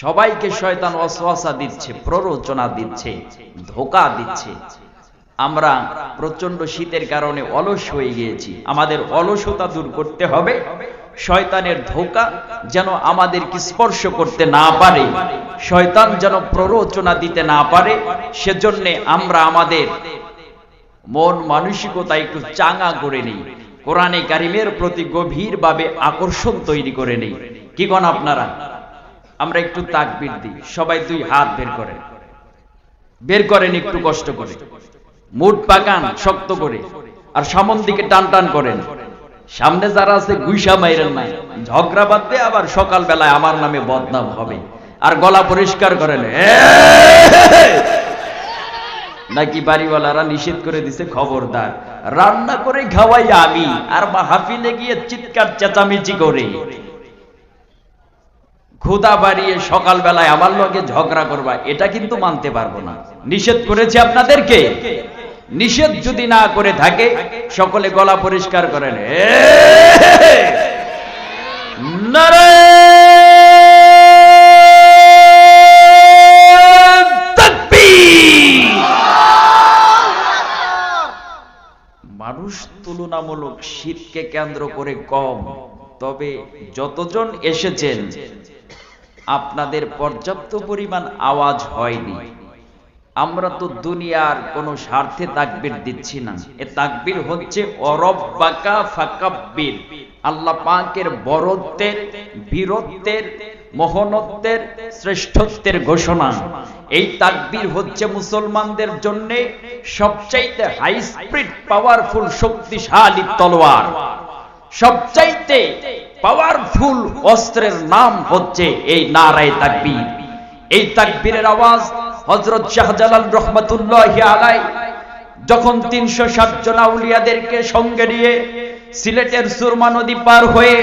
সবাইকে শয়তান অসওয়াসা দিচ্ছে, প্ররোচনা দিচ্ছে, ধোকা দিচ্ছে। আমরা প্রচণ্ড শীতের কারণে অলস হয়ে গিয়েছি। আমাদের অলসতা দূর করতে হবে। শয়তানের ধোকা যেন আমাদেরকে স্পর্শ করতে না পারে। শয়তান যেন প্ররোচনা দিতে না পারে। সেজন্যে আমরা আমাদের মন মানসিকতা একটু চাঙা করে নেই। কোরআনে কারিমের প্রতি গভীরভাবে আকর্ষণ তৈরি করে নেই। কি গণ আপনারা? আমরা একটু তাকবির দিই। সবাই দুই হাত বের করেন। বের করেন একটু কষ্ট করে। মুড পাকান, শক্ত করে। আর সামন দিকে টান টান করেন। সামনে যারা আছে গুইসা মাইরেন নাই। ঝগড়া বাদ দিয়ে আবার সকাল বেলায় আমার নামে বদনাম হবে। আর গলা পরিষ্কার করেন নাকি বাড়িওয়ালারা নিষেধ করে দিছে, খবরদার, রান্না করে খাওয়াই আমি। আর মাহফিলে গিয়ে চিৎকার চেঁচামেচি করে। ক্ষুদা বাড়িয়ে সকাল বেলায় আমার লগে ঝগড়া করবা, এটা কিন্তু মানতে পারব না। নিষেধ করেছে আপনাদেরকে। নিষেধ যদি না করে থাকে, সকলে গলা পরিষ্কার করেন। মানুষ তুলনামূলক শীতকে কেন্দ্র করে কম। তবে যতজন এসেছেন, আপনাদের পর্যাপ্ত পরিমাণ আওয়াজ হয়নি। আমরা তো দুনিয়ার কোনো স্বার্থে তাকবির দিচ্ছি না। এ তাকবির হচ্ছে অরব্বাকা ফাকাব্বির। আল্লাহ পাকের বরত্বের, বীরত্বের, মহনত্বের, শ্রেষ্ঠত্বের ঘোষণা। এই তাকবির হচ্ছে মুসলমানদের জন্য সবচাইতে হাই স্পিড পাওয়ারফুল, শক্তিশালী তলোয়ার। সবচাইতে পাওয়ারফুল অস্ত্রের নাম হচ্ছে এই নারায় তাকবীর। এই তাকবীরের আওয়াজ হজরত শাহজালাল রহমতুল্লাহ আলাই যখন তিনশো ষাট জন আউলিয়াদেরকে সঙ্গে নিয়ে সিলেটের সুরমা নদী পার হয়ে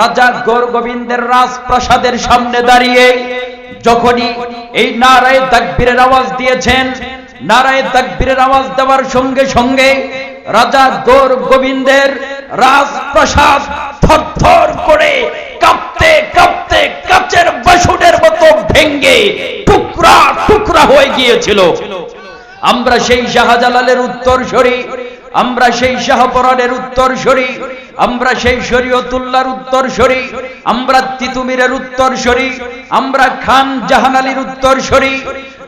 রাজা গৌর গোবিন্দের রাজপ্রাসাদের সামনে দাঁড়িয়ে যখনই এই নারায় তাকবীরের আওয়াজ দিয়েছেন, নারায় তাকবীরের আওয়াজ দেওয়ার সঙ্গে সঙ্গে রাজা গৌর গোবিন্দের রাজপ্রাসাদ থরথর করে কাঁপতে কাঁপতে কাচের বাসনের মতো ভেঙ্গে টুকরা টুকরা হয়ে গিয়েছিল। আমরা সেই শাহজালালের উত্তর সরি আমরা সেই শাহপরানের উত্তর সরি আমরা সেই শরীয়তুল্লাহর উত্তর সরি আমরা তিতুমিরের উত্তর সরি আমরা খান জাহান আলীর উত্তর সরি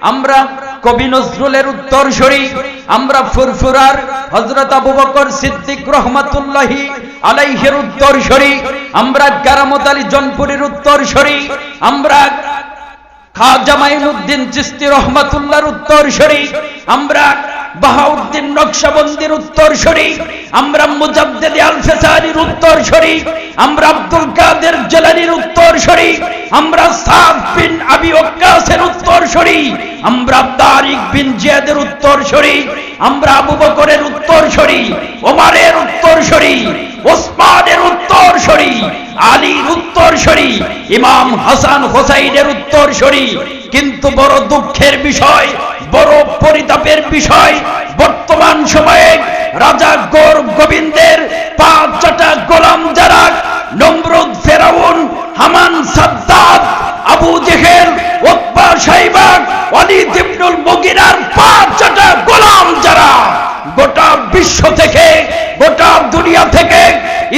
আমরা কবি নজরুলের উত্তর সরি আমরা ফুরফুরার হজরত আবু বকর সিদ্দিক রহমাতুল্লাহি আলাইহের উত্তর সরি আমরা গারামত আলী জনপুরের উত্তর সরি আমরা খাজা মাইনুদ্দিন চিস্তি উত্তর সরি আমরা বাহাউদ্দিন নকশবন্দির উত্তর সরি আমরা মুজাদ্দেদ আল ফেসারির উত্তর সরি আমরা আব্দুল কাদের জেলানির উত্তর সরি আমরা সাদ বিন আবি ওয়াক্কাসের উত্তর সরি আমরা তারিক বিন জিয়াদের উত্তরসরি। আমরা আবু বকরের উত্তরসরি। ওমারের উত্তর সরি ওসমানের উত্তর সরি আলীর উত্তর সরি ইমাম হাসান হোসাইনের উত্তর সরি কিন্তু বড় দুঃখের বিষয়, বড় পরিতাপের বিষয়, বর্তমান সময়ে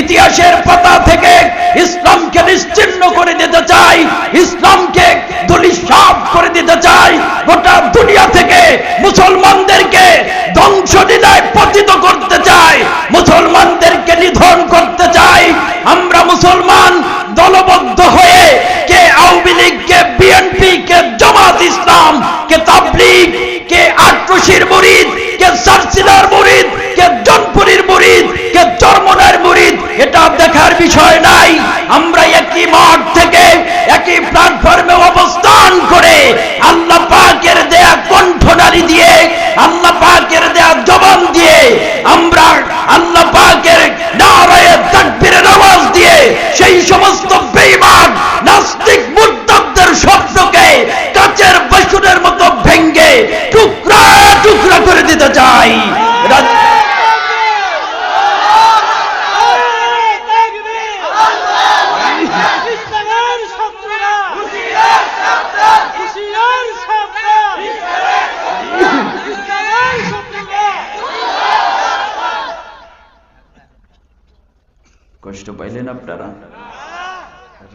ইতিহাসের পাতা থেকে ইসলামকে নিশ্চিন্ন করে দিতে চাই, ইসলামকে দলিসাপ করে দিতে চাই, গোটা দুনিয়া থেকে মুসলমানদেরকে ধ্বংস দিনায় পতিত করতে চাই, মুসলমানদেরকে নিধন করতে চাই। আমরা মুসলমান দলবদ্ধ হয়ে কে আওয়ামী লীগ, কে বিএনপি কে জামাত ইসলাম, কে তাবলিগ, কে আট্রসির মুরিদ, কে সারসিলার মুরিদ টুকরা টুকরা করে দিতে চাই কষ্ট পাইলেন আপনারা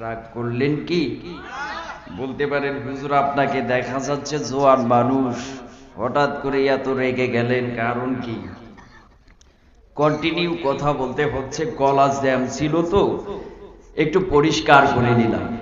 রাগ করলেন কি বলতে পারেন, হুজুর, আপনাকে দেখা যাচ্ছে জোয়ান মানুষ। হঠাৎ করে এত রেগে গেলেন, কারণ কি? কন্টিনিউ কথা বলতে হচ্ছে গলা জ্যাম ছিল তো, একটু পরিষ্কার করে নিলাম।